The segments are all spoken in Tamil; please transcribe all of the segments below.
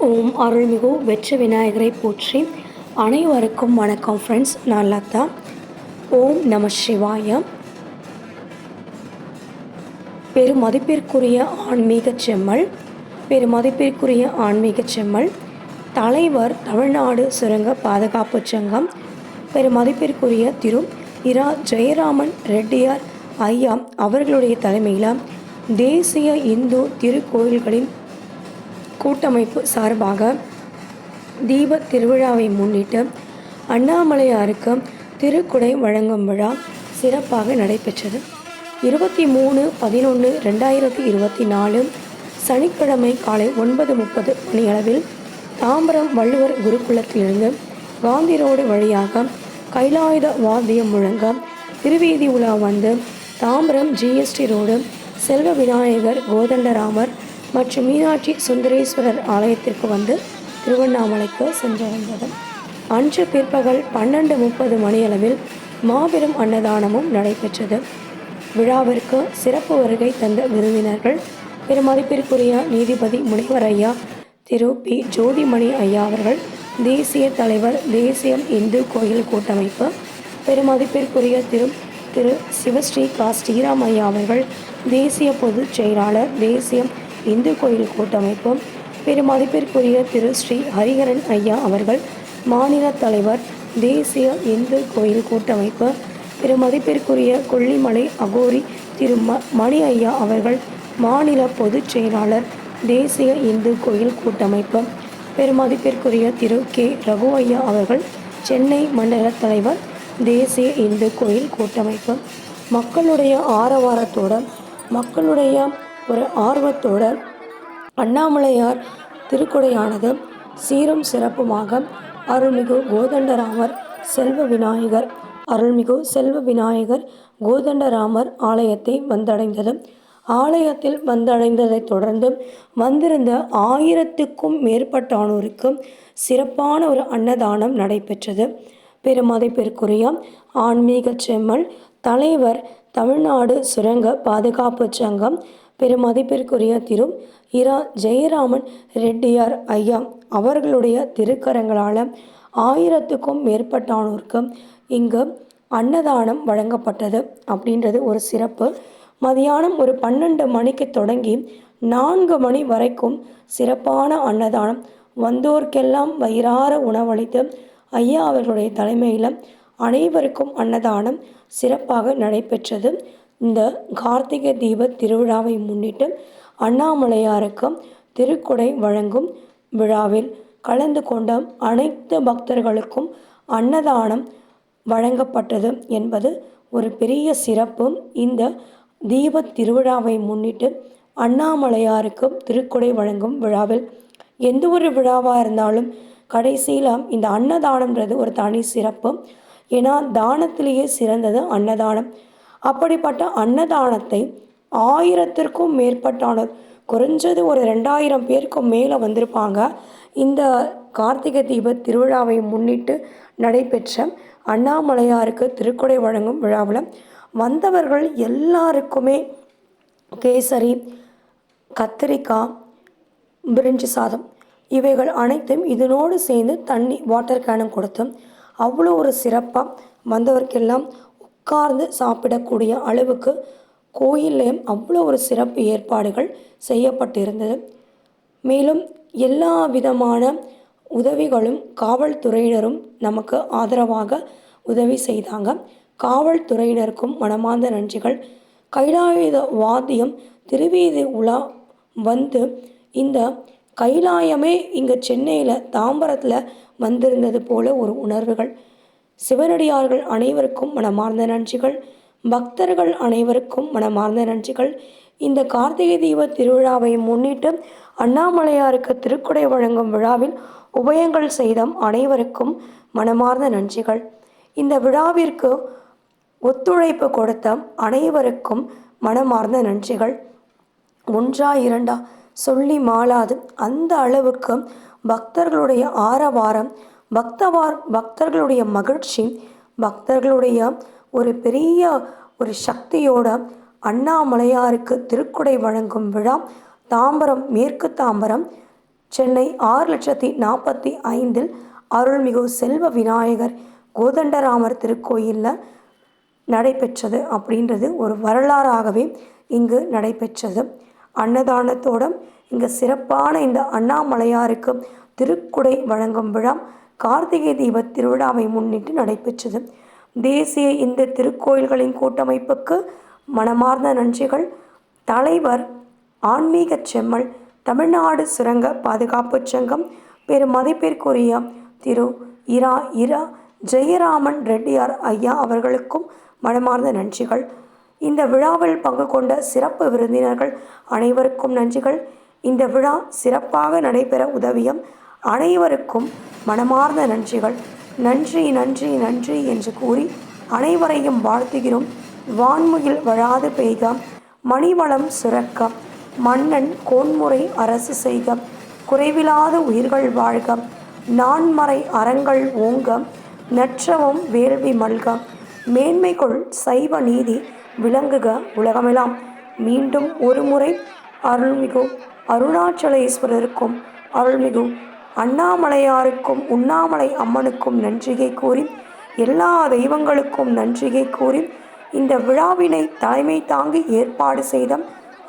ஓம் அருள்மிகு வெற்றி விநாயகரை போற்றி அனைவருக்கும் வணக்கம் ஃப்ரெண்ட்ஸ் நான் லதா. ஓம் நம சிவாய. பெருமதிப்பிற்குரிய ஆன்மீக செம்மல் பெருமதிப்பிற்குரிய ஆன்மீக செம்மல் தலைவர் தமிழ்நாடு சுரங்க பாதுகாப்பு சங்கம் பெருமதிப்பிற்குரிய திரு இரா ஜெயராமன் ரெட்டியார் ஐயா அவர்களுடைய தலைமையில் தேசிய இந்து திருக்கோயில்களின் கூட்டமைப்பு சார்பாக தீப திருவிழாவை முன்னிட்டு அண்ணாமலையாருக்கு திருக்குடை வழங்கும் விழா சிறப்பாக நடைபெற்றது. இருபத்தி மூணு பதினொன்று ரெண்டாயிரத்தி இருபத்தி நாலு சனிக்கிழமை காலை ஒன்பது முப்பது மணியளவில் தாம்பரம் வள்ளுவர் குருகுலத்திலிருந்து காந்தி ரோடு வழியாக கைலாயுத வாத்தியம் முழங்க திருவீதி உலா வந்து தாம்பரம் ஜிஎஸ்டி ரோடு செல்வ விநாயகர் கோதண்டராமர் மற்றும் மீனாட்சி சுந்தரேஸ்வரர் ஆலயத்திற்கு வந்து திருவண்ணாமலைக்கு சென்றடைந்தது. அன்று பிற்பகல் பன்னெண்டு முப்பது மணியளவில் மாபெரும் அன்னதானமும் நடைபெற்றது. விழாவிற்கு சிறப்பு வருகை தந்த விருந்தினர்கள் பெருமதிப்பிற்குரிய நீதிபதி முனைவர் ஐயா திரு. பி. ஜோதிமணி ஐயா அவர்கள் தேசிய தலைவர் தேசிய இந்து கோயில் கூட்டமைப்பு பெருமதிப்பிற்குரிய திரு. திரு. சிவஸ்ரீ கா. ஸ்ரீராம் ஐயா அவர்கள் தேசிய பொதுச் செயலாளர் தேசியம் இந்து கோயில் கூட்டமைப்பு பெருமதிப்பிற்குரிய திரு ஸ்ரீ ஹரிஹரன் ஐயா அவர்கள் மாநில தலைவர் தேசிய இந்து கோயில் கூட்டமைப்பு பெருமதிப்பிற்குரிய கொல்லிமலை அகோரி திரு ம மணி ஐயா அவர்கள் மாநில பொதுச் செயலாளர் தேசிய இந்து கோயில் கூட்டமைப்பு பெருமதிப்பிற்குரிய திரு கே ரகு ஐயா அவர்கள் சென்னை மண்டல தலைவர் தேசிய இந்து கோயில் கூட்டமைப்பு. மக்களுடைய ஆரவாரத்தோட மக்களுடைய ஒரு ஆர்வத்தோட அண்ணாமலையார் திருக்குடையானது சீரும் சிறப்புமாக அருள்மிகு கோதண்டராமர் செல்வ விநாயகர் அருள்மிகு செல்வ விநாயகர் கோதண்டராமர் ஆலயத்தை வந்தடைந்தது. ஆலயத்தில் வந்தடைந்ததைத் தொடர்ந்து வந்திருந்த ஆயிரத்துக்கும் மேற்பட்டானோருக்கு சிறப்பான ஒரு அன்னதானம் நடைபெற்றது. பெருமதிப்பிற்குரிய ஆன்மீக செம்மல் தலைவர் தமிழ்நாடு சுரங்க பாதுகாப்பு சங்கம் பெருமதிப்பிற்குரிய திரு இரா ஜெயராமன் ரெட்டியார் ஐயா அவர்களுடைய திருக்கரங்களால் ஆயிரத்துக்கும் மேற்பட்டானோருக்கு இங்கு அன்னதானம் வழங்கப்பட்டது அப்படின்றது ஒரு சிறப்பு. மதியானம் ஒரு பன்னெண்டு மணிக்கு தொடங்கி நான்கு மணி வரைக்கும் சிறப்பான அன்னதானம். வந்தோர்க்கெல்லாம் வயிறார உணவளித்து ஐயா அவர்களுடைய தலைமையில் அனைவருக்கும் அன்னதானம் சிறப்பாக நடைபெற்றது. இந்த கார்த்திகை தீப திருவிழாவை முன்னிட்டு அண்ணாமலையாருக்கு திருக்குடை வழங்கும் விழாவில் கலந்து கொண்ட அனைத்து பக்தர்களுக்கும் அன்னதானம் வழங்கப்பட்டது என்பது ஒரு பெரிய சிறப்பு இந்த தீப திருவிழாவை முன்னிட்டு அண்ணாமலையாருக்கு திருக்குடை வழங்கும் விழாவில் எந்த ஒரு விழாவாக இருந்தாலும் கடைசியில் இந்த அன்னதானம்ன்றது ஒரு தனி சிறப்பு. ஏன்னா தானத்திலேயே சிறந்தது அன்னதானம். அப்படிப்பட்ட அன்னதானத்தை ஆயிரத்திற்கும் மேற்பட்டானோர் குறைஞ்சது ஒரு ரெண்டாயிரம் பேருக்கு மேலே வந்திருப்பாங்க. இந்த கார்த்திகை தீப திருவிழாவை முன்னிட்டு நடைபெற்ற அண்ணாமலையாருக்கு திருக்குடை வழங்கும் விழாவில் வந்தவர்கள் எல்லாருக்குமே கேசரி கத்திரிக்காய் பிரிஞ்சு சாதம் இவைகள் அனைத்தும் இதனோடு சேர்ந்து தண்ணி வாட்டர் கேனும் கொடுத்தும் அவ்வளோ ஒரு சிறப்பாக வந்தவர்க்கெல்லாம் உட்கார்ந்து சாப்பிடக்கூடிய அளவுக்கு கோயில்லையும் அவ்வளோ ஒரு சிறப்பு ஏற்பாடுகள் செய்யப்பட்டிருந்தது. மேலும் எல்லா விதமான உதவிகளும் காவல்துறையினரும் நமக்கு ஆதரவாக உதவி செய்தாங்க. காவல்துறையினருக்கும் மனமார்ந்த நன்றிகள். கைலாயுத வாத்தியம் திருவீதி உலா வந்து இந்த கைலாயமே இங்கே சென்னையில் தாம்பரத்தில் வந்திருந்தது போல ஒரு உணர்வுகள். சிவனடியார்கள் அனைவருக்கும் மனமார்ந்த நன்றிகள். பக்தர்கள் அனைவருக்கும் மனமார்ந்த நன்றிகள். இந்த கார்த்திகை தீப திருவிழாவை முன்னிட்டு அண்ணாமலையாருக்கு திருக்குடை வழங்கும் விழாவில் உபயங்கள் செய்த அனைவருக்கும் மனமார்ந்த நன்றிகள். இந்த விழாவிற்கு ஒத்துழைப்பு கொடுத்த அனைவருக்கும் மனமார்ந்த நன்றிகள். ஒன்றா இரண்டா சொல்லி மாளாது. அந்த அளவுக்கு பக்தர்களுடைய ஆரவாரம் பக்தவார் பக்தர்களுடைய மகிழ்ச்சி பக்தர்களுடைய ஒரு பெரிய ஒரு சக்தியோட அண்ணாமலையாருக்கு திருக்குடை வழங்கும் விழா தாம்பரம் மேற்கு தாம்பரம் சென்னை ஆறு லட்சத்தி நாற்பத்தி ஐந்தில் அருள்மிகு செல்வ விநாயகர் கோதண்டராமர் திருக்கோயிலில் நடைபெற்றது அப்படின்றது ஒரு வரலாறாகவே இங்கு நடைபெற்றது. அன்னதானத்தோடும் இங்கே சிறப்பான இந்த அண்ணாமலையாருக்கு திருக்குடை வழங்கும் விழா கார்த்திகை தீப திருவிழாவை முன்னிட்டு நடைபெற்றது. தேசிய இந்த திருக்கோயில்களின் கூட்டமைப்புக்கு மனமார்ந்த நன்றிகள். தலைவர் ஆன்மீக செம்மல் தமிழ்நாடு சுரங்க பாதுகாப்பு சங்கம் பெரும் மதிப்பிற்குரிய திரு இரா இரா ஜெயராமன் ரெட்டியார் ஐயா அவர்களுக்கும் மனமார்ந்த நன்றிகள். இந்த விழாவில் பங்கு கொண்ட சிறப்பு விருந்தினர்கள் அனைவருக்கும் நன்றிகள். இந்த விழா சிறப்பாக நடைபெற உதவியும் அனைவருக்கும் மனமார்ந்த நன்றிகள். நன்றி நன்றி நன்றி என்று கூறி அனைவரையும் வாழ்த்துகிறோம். வான்முகில் வழாது பெய்க. மணிவளம் சுரக்க மன்னன் கோன்முறை அரசு செய்க. குறைவிலாத உயிர்கள் வாழ்க. நான்மறை அறங்கள் ஓங்க. நற்றவம் வேள்வி மல்க. மேன்மைகொள் சைவ நீதி விளங்குக உலகமெல்லாம் மீண்டும் ஒருமுறை அருள்மிகு அருணாச்சலேஸ்வரருக்கும் அருள்மிகு அண்ணாமலையாருக்கும் உண்ணாமலை அம்மனுக்கும் நன்றியை கூறி எல்லா தெய்வங்களுக்கும் நன்றியை கூறி இந்த விழாவினை தலைமை தாங்கி ஏற்பாடு செய்த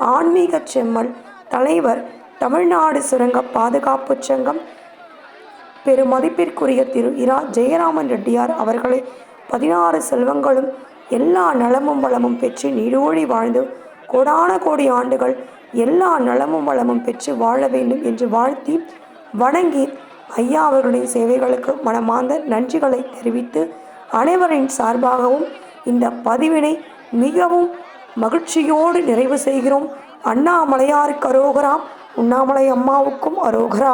ஆன்மீக செம்மல் தலைவர் தமிழ்நாடு சுரங்க பாதுகாப்பு சங்கம் பெருமதிப்பிற்குரிய திரு இரா ஜெயராமன் ரெட்டியார் அவர்களை பதினாறு செல்வங்களும் எல்லா நலமும் வளமும் பெற்று நீடோழி வாழ்ந்து கோடான கோடி ஆண்டுகள் எல்லா நலமும் வளமும் பெற்று வாழ வேண்டும் என்று வாழ்த்தி வணங்கி ஐயா அவர்களின் சேவைகளுக்கு மனமார்ந்த நன்றிகளை தெரிவித்து அனைவரின் சார்பாகவும் இந்த பதிவினை மிகவும் மகிழ்ச்சியோடு நிறைவு செய்கிறோம். அண்ணாமலையாருக்கு அரோகரா உண்ணாமலை அம்மாவுக்கும் அரோகரா.